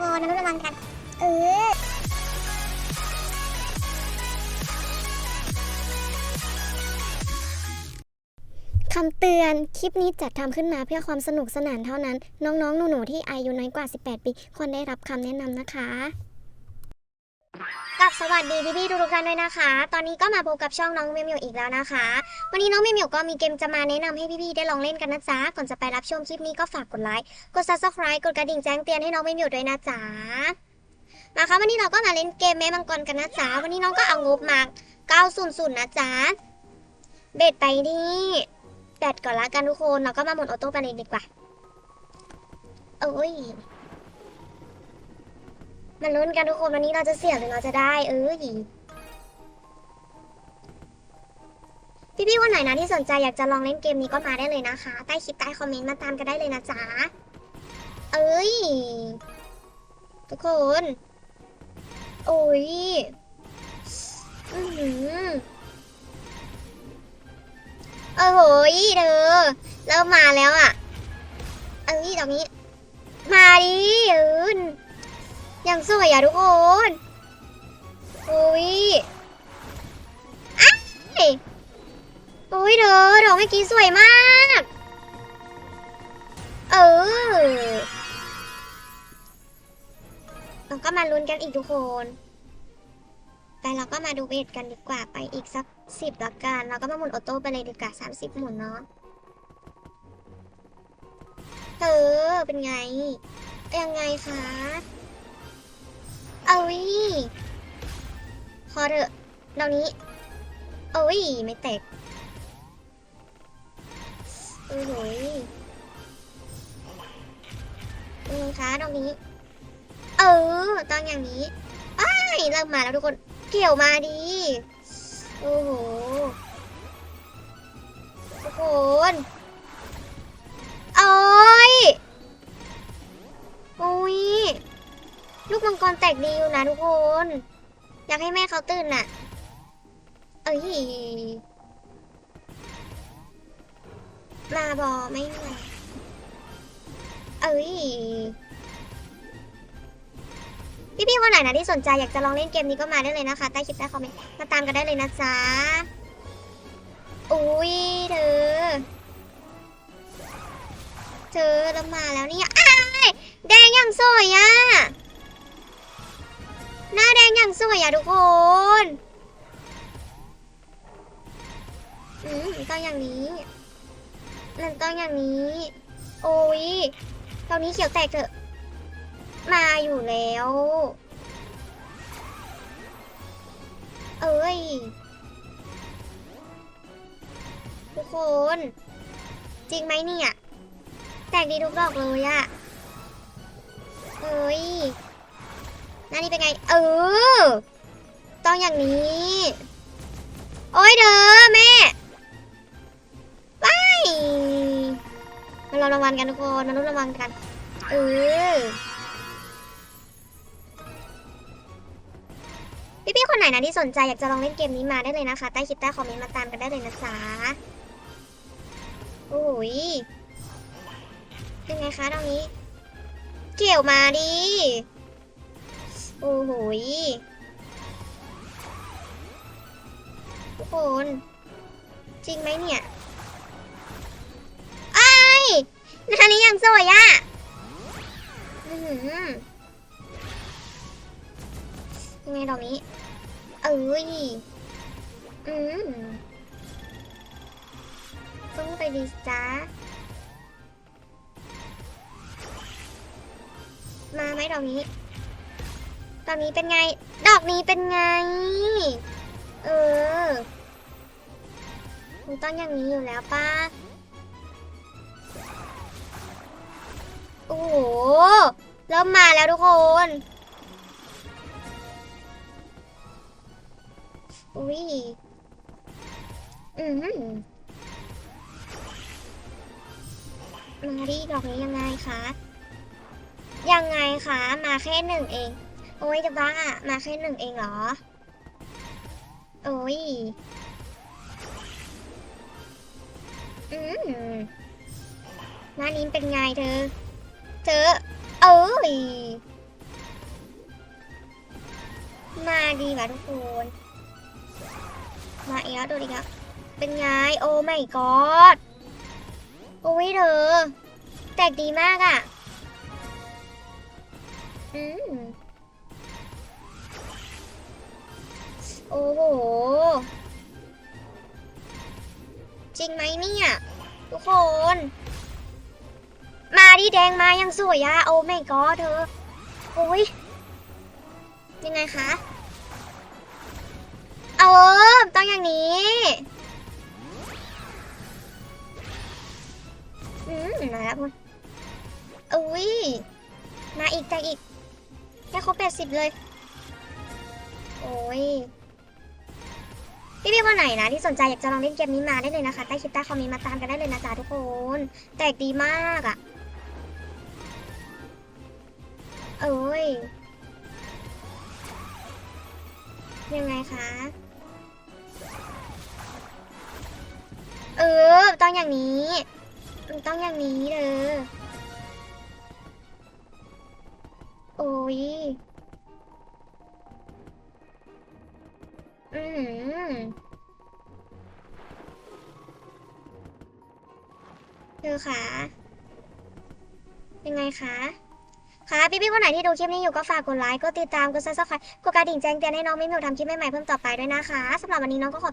พอนะระวังกัน เออคำเตือน คลิปนี้จัดทำขึ้นมาเพื่อความสนุกสนานเท่านั้น น้องๆ หนูๆ ที่อายุน้อยกว่า 18 ปี ควรได้รับคำแนะนำนะคะ กับสวัสดีพี่ๆทุกๆท่านด้วยนะคะ ตอนนี้ก็มาพบกับช่องน้องเมมิวอีกแล้วนะคะ วันนี้น้องเมมิวก็มีเกมจะมาแนะนำให้พี่ๆได้ลองเล่นกันนะจ๊ะ ก่อนจะไปรับชมคลิปนี้ก็ฝากกดไลค์ กด subscribe กดกระดิ่งแจ้งเตือนให้น้องเมมิวด้วยนะจ๊ะ มาค่ะวันนี้เราก็มาเล่นเกมแม่มังกรกันนะจ๊ะ วันนี้น้องก็เอางบมา900นะจ๊ะ เบ็ดไปนี่แบตก่อนละกันทุกคน เราก็มาหมุนออโต้ไปเลยดีกว่าเอ้ย มาลุ้นกันทุกคนวันนี้เราจะเสี่ยงหรือเราจะได้ เอ้ยพี่ๆคนไหนนะที่สนใจอยากจะลองเล่นเกมนี้ก็มาได้เลยนะคะ ใต้คลิปใต้คอมเมนต์มาตามกันได้เลยนะจ๊ะ เอ้ย ทุกคน โอ้ย อือหือโอ้โหยเด้อเริ่มมาแล้วอะ เอ้ยตรงนี้ มาดิเอิน ยังสวยอะทุกคนโอ้ยอ้ายโอ้ยเด้อดอกเมื่อกี้สวยมาก เออเราก็มาลุ้นกันอีกทุกคนไปเราก็มาดูเบสกันดีกว่าไปอีกสักสิบละกัน เราก็มาหมุนออโต้ไปเลยดีกว่าสามสิบหมุนเนาะเออเป็นไง ยังไงคะ เอาวิพอเถอะดอกนี้โอ้ยไม่แตกโอ้โหยเป็นไงคะดอกนี้ เออต้องอย่างนี้ไอ้เริ่มมาแล้วทุกคน เกี่ยวมาดี โอ้โหทุกคน กมังกรแตกดีอยู่นะทุกคน อยากให้แม่เขาตื่นน่ะ เอ้ย มาบอไม่มาเอ้ย พี่ๆคนไหนนะที่สนใจอยากจะลองเล่นเกมนี้ก็มาได้เลยนะคะ ใต้คลิปใต้คอมเมนต์มาตามกันได้เลยนะจ๊ะ อุ้ยเธอ เธอเรามาแล้วเนี่ยอ้ายแดงอย่างสวยอะ หน้าแดงอย่างสวยอะทุกคนอืมต้องอย่างนี้มันต้องอย่างนี้ โอ้ยตอนนี้เขียวแตกเถอะ มาอยู่แล้ว เอ้ย ทุกคน จริงไหมเนี่ย แตกดีทุกดอกเลยอะเอ้ย หน้านี้เป็นไง เออ ต้องอย่างนี้ โอ้ยเด้อแม่ไปมาเรารางวัลกันทุกคนมาลุ้นรางวัลกัน เออ พี่ๆคนไหนนะที่สนใจอยากจะลองเล่นเกมนี้มาได้เลยนะคะ ใต้คลิปใต้คอมเมนต์มาตามกันได้เลยนะจ๊ะโอ้ยเป็นไงคะตรงนี้ เกี่ยวมาดิ โอ้โหทุกคน จริงไหมเนี่ยไอ้านานี้ยังสวยอะอื้อหือยังไงดอกนี้ เอ้ย อืมต้องไปดีจ้ามาไหมดอกนี้ อกนี้เป็นไง ดอกนี้เป็นไง เออมันต้องอย่างนี้อยู่แล้วป้าโอ้โห เริ่มมาแล้วทุกคน อุ้ย อืมมาดิดอกนี้ยังไงคะ ยังไงคะ มาแค่หนึ่งเอง โอ้ยจะบ้าอะ มาแค่หนึ่งเองเหรอ โอ้ย อืมหน้านี้เป็นไงเธอ เธอเอ้ย มาดีว่ะทุกคน มาอีกแล้วดูดิครับเป็นไง โอ้ไม่กอดโอ้ยเธอ แตกดีมากอะ อืม โอ้โห จริงไหมเนี่ย ทุกคน มาดิแดงมายังสวยอะโอ้ไม่ก็เธอโอ้ยยังไงคะเอาเอต้องอย่างนี้อืมมาแล้วคุณอุ้ยมาอีกแต่อีกแค่ครบแปดสิบเลย โอ้ย พี่พี่ๆคนไหนนะที่สนใจอยากจะลองเล่นเกมนี้มาได้เลยนะคะใต้คลิปใต้คอมเมนต์มาตามกันได้เลยนะจ๊ะทุกคน แตกดีมากอะ่ะ เอ้ย ยังไงคะ เออ ต้องอย่างนี้มันต้องอย่างนี้เลยโอ้ย อืม เธอคะยังไงคะค่ะพี่พี่ๆคนไหนที่ดูคลิปนี้อยู่ก็ฝากกดไลค์กดติดตามกดซับสไครต์กดกระดิ่งแจ้งเตือนให้น้องไม่มีทำคลิปใหม่ๆเพิ่มต่อไปด้วยนะคะสำหรับวันนี้น้องก็ขอ